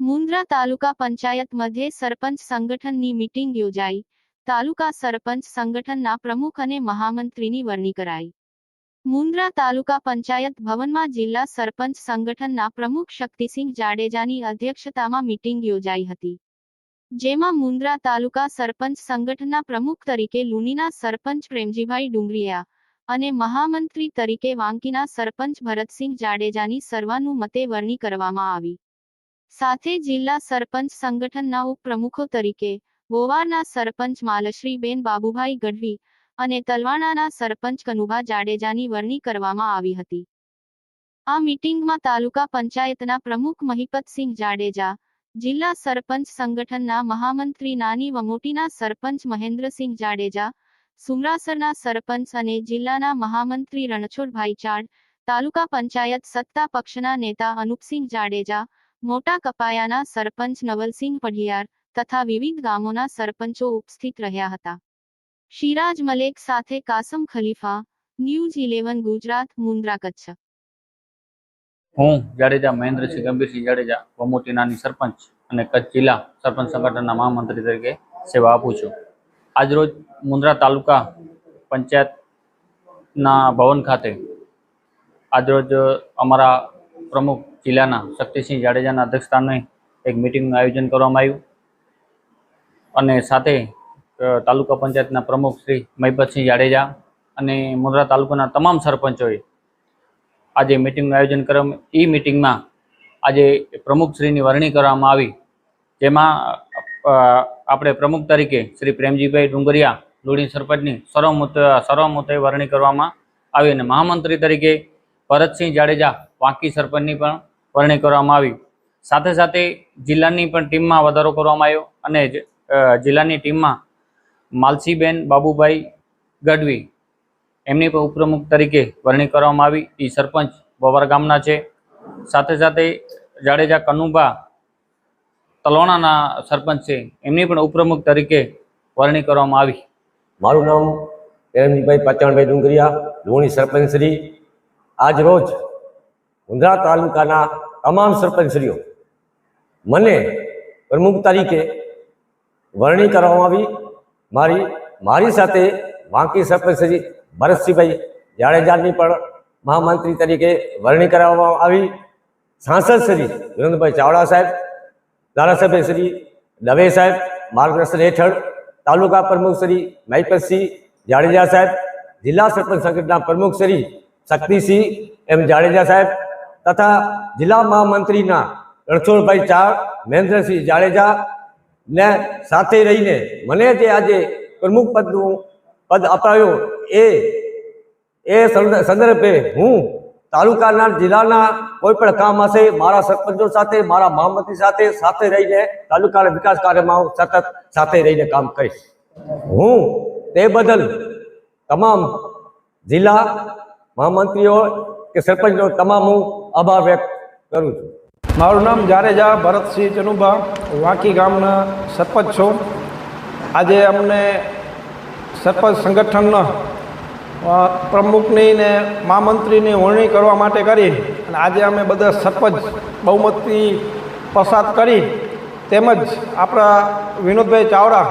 મુન્દ્રા તાલુકા પંચાયત મધ્યે સરપંચ સંગઠનની મીટિંગ યોજાઈ. તાલુકા સરપંચ સંગઠનના પ્રમુખ અને મહામંત્રીની વરણી કરાઈ. મુન્દ્રા તાલુકા પંચાયત ભવનમાં જિલ્લા સરપંચ સંગઠનના પ્રમુખ શક્તિસિંહ જાડેજાની અધ્યક્ષતામાં મીટિંગ યોજાઈ હતી. જેમાં મુન્દ્રા તાલુકા સરપંચ સંગઠનના પ્રમુખ તરીકે લુનીના સરપંચ પ્રેમજીભાઈ ડુંગરીયા અને મહામંત્રી તરીકે વાંકીના સરપંચ ભરતસિંહ જાડેજાની સર્વાનુમતે વરણી કરવામાં આવી. સાથે જિલ્લા સરપંચ સંગઠનના ઉપપ્રમુખો તરીકે ગોવારના સરપંચ માલશ્રીબેન બાબુભાઈ ગઢવી અને તલવાણાના સરપંચ કનુભા જાડેજાની વરણી કરવામાં આવી હતી. આ મીટિંગમાં તાલુકા પંચાયતના પ્રમુખ મહિપતસિંહ જાડેજા જિલ્લા સરપંચ સંગઠનના મહામંત્રી નાની વમોટીના સરપંચ મહેન્દ્રસિંહ જાડેજા, સુમરાસરના સરપંચ અને જિલ્લાના મહામંત્રી રણછોડભાઈ ચાડ, તાલુકા પંચાયત સત્તા પક્ષના નેતા અનુપસિંહ જાડેજા, મોટા કપાયાના સરપંચ નવલસિંહ પઢિયાર તથા વિવિધ ગામોના સરપંચો ઉપસ્થિત રહ્યા હતા. શિરાજ મલેક સાથે કાસમ ખલીફા, ન્યૂઝ ઇલેવન ગુજરાત, મુન્દ્રા કચ્છ. હું જાડેજા મહેન્દ્રસિંહ ગંભીરસિંહ જાડેજા, વમોટી નાની સરપંચ અને કચ્છ જિલ્લા સરપંચ સંગઠનના મહામંત્રી તરીકે સેવા આપું છું. આજરોજ મુન્દ્રા તાલુકા પંચાયતના ભવન ખાતે આજરોજ અમારા પ્રમુખ જિલ્લાના શક્તિસિંહ જાડેજાના અધ્યક્ષસ્થાને એક મિટિંગનું આયોજન કરવામાં આવ્યું અને સાથે તાલુકા પંચાયતના પ્રમુખ શ્રી મહિપતસિંહ જાડેજા અને મુન્દ્રા તાલુકાના તમામ સરપંચોએ આજે મિટિંગનું આયોજન કરવામાં એ મિટિંગમાં આજે પ્રમુખશ્રીની વરણી કરવામાં આવી. જેમાં આપણે પ્રમુખ તરીકે શ્રી પ્રેમજીભાઈ ડુંગરિયા લોડી સરપંચની સર્વમત, સર્વમતે વરણી કરવામાં આવી અને મહામંત્રી તરીકે ભરતસિંહ જાડેજા, વાંકી સરપંચની પણ વરણી કરવામાં આવી. સાથે સાથે જિલ્લાની પણ ટીમમાં વધારો કરવામાં આવ્યો અને જિલ્લાની ટીમમાં માલસીબેન બાબુભાઈ ગઢવી એમની પણ ઉપપ્રમુખ તરીકે વરણી કરવામાં આવી. એ સરપંચ બવાર ગામના છે. સાથે સાથે જાડેજા કનુભા તલોણાના સરપંચ છે. એમની પણ ઉપપ્રમુખ તરીકે વરણી કરવામાં આવી. મારું નામ પ્રેમજીભાઈ પાચાણભાઈ ડુંગરિયા લુણી સરપંચશ્રી આજ રોજ મુંદ્રા તાલુકાના તમામ સરપંચશ્રીઓ મને પ્રમુખ તરીકે વરણી કરવામાં આવી. મારી મારી સાથે વાંકી સરપંચશ્રી ભરતસિંહભાઈ જાડેજાની પણ મહામંત્રી તરીકે વરણી કરાવવામાં આવી. સાંસદ શ્રી વિનોદભાઈ ચાવડા સાહેબ, ધારાસભ્ય શ્રી દવે સાહેબ, માર્ગદર્શન હેઠળ તાલુકા પ્રમુખ શ્રી મહિપતસિંહ જાડેજા સાહેબ, જિલ્લા સરપંચ સંગઠનના પ્રમુખ શ્રી શક્તિસિંહ એમ જાડેજા સાહેબ તથા જિલ્લા મહામંત્રીના રણછોડભાઈ ચાર મહેન્દ્રસિંહ જાડેજા ને સાથે રહીને મને જે આજે પ્રમુખ પદનું પદ અપાયું. એ એ સંદર્ભે હું તાલુકાના જિલ્લાના કોઈ પણ કામ હશે, મારા સરપંચો સાથે, મારા મહામંત્રી સાથે સાથે રહીને તાલુકાના વિકાસ કાર્યમાં સતત સાથે રહીને કામ કરીશ. હું તે બદલ તમામ જિલ્લા મહામંત્રીઓ કે સરપંચો તમામ હું આભાર વ્યક્ત કરું છું. મારું નામ જારેજા ભરતસિંહ ચનુભા. વાંકી ગામના સરપંચ છું. આજે અમને સરપંચ સંગઠનના પ્રમુખની ને મહામંત્રીની વરણી કરવા માટે કરી અને આજે અમે બધા સરપંચ બહુમતી પસાર કરી. તેમજ આપણા વિનોદભાઈ ચાવડા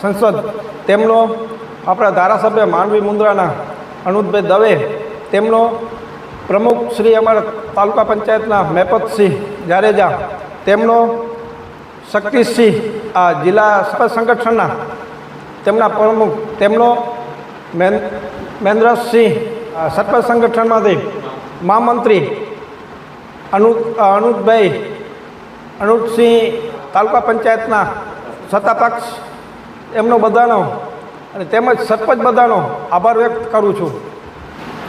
સંસદ, તેમનો આપણા ધારાસભ્ય માનવી મુન્દ્રાના અનુજભાઈ દવે, તેમનો પ્રમુખ શ્રી અમારા તાલુકા પંચાયતના મેપતસિંહ જાડેજા, તેમનો શક્તિસિંહ આ જિલ્લા સંગઠનના તેમના પ્રમુખ, તેમનો મેન મહેન્દ્રસિંહ સરપંચ સંગઠનમાંથી મહામંત્રી અનુ અનુજભાઈ, અનુજસિંહ તાલુકા પંચાયતના સત્તાપક્ષ, એમનો બધાનો અને તેમજ સરપંચ બધાનો આભાર વ્યક્ત કરું છું.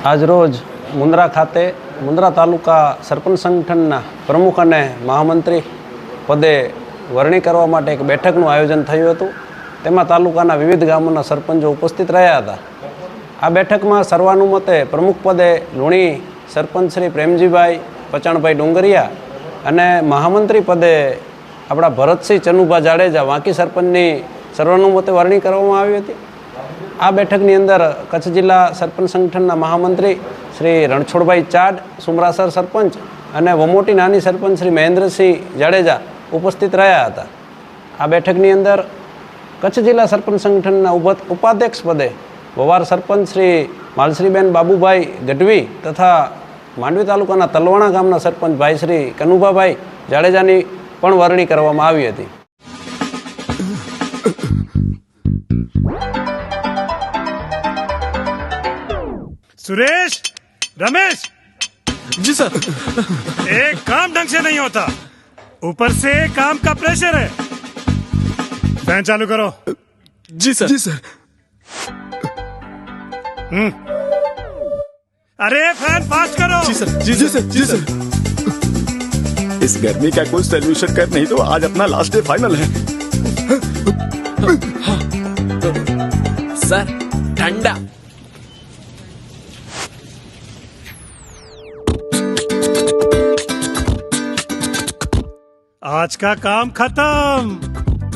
આજરોજ મુન્દ્રા ખાતે મુન્દ્રા તાલુકા સરપંચ સંગઠનના પ્રમુખ અને મહામંત્રી પદે વરણી કરવા માટે એક બેઠકનું આયોજન થયું હતું. તેમાં તાલુકાના વિવિધ ગામોના સરપંચો ઉપસ્થિત રહ્યા હતા. આ બેઠકમાં સર્વાનુમતે પ્રમુખ પદે લુણી સરપંચ શ્રી પ્રેમજીભાઈ પચાણભાઈ ડુંગરિયા અને મહામંત્રી પદે આપણા ભરતસિંહ ચનુભા જાડેજા વાંકી સરપંચની સર્વાનુમતે વરણી કરવામાં આવી હતી. આ બેઠકની અંદર કચ્છ જિલ્લા સરપંચ સંગઠનના મહામંત્રી શ્રી રણછોડભાઈ ચાડ, સુમરાસર સરપંચ અને વમોટી નાની સરપંચ શ્રી મહેન્દ્રસિંહ જાડેજા ઉપસ્થિત રહ્યા હતા. આ બેઠકની અંદર કચ્છ જિલ્લા સરપંચ સંગઠનના ઉપ- ઉપાધ્યક્ષ પદે વવાર સરપંચ શ્રી માલશ્રીબેન બાબુભાઈ ગઢવી તથા માંડવી તાલુકાના તલવાણા ગામના સરપંચ ભાઈ શ્રી કનુભાભાઈ જાડેજાની પણ વરણી કરવામાં આવી હતી सुरेश रमेश जी सर एक काम ढंग से नहीं होता ऊपर से काम का प्रेशर है फ़ैन चालू करो। जी सर। जी सर। हम्म। अरे फ़ैन फास्ट करो। जी सर जी जी सर जी सर। इस गर्मी का कोई सोल्यूशन कर नहीं तो आज अपना लास्ट डे फाइनल है। सर ठंडा। आज का काम खत्म।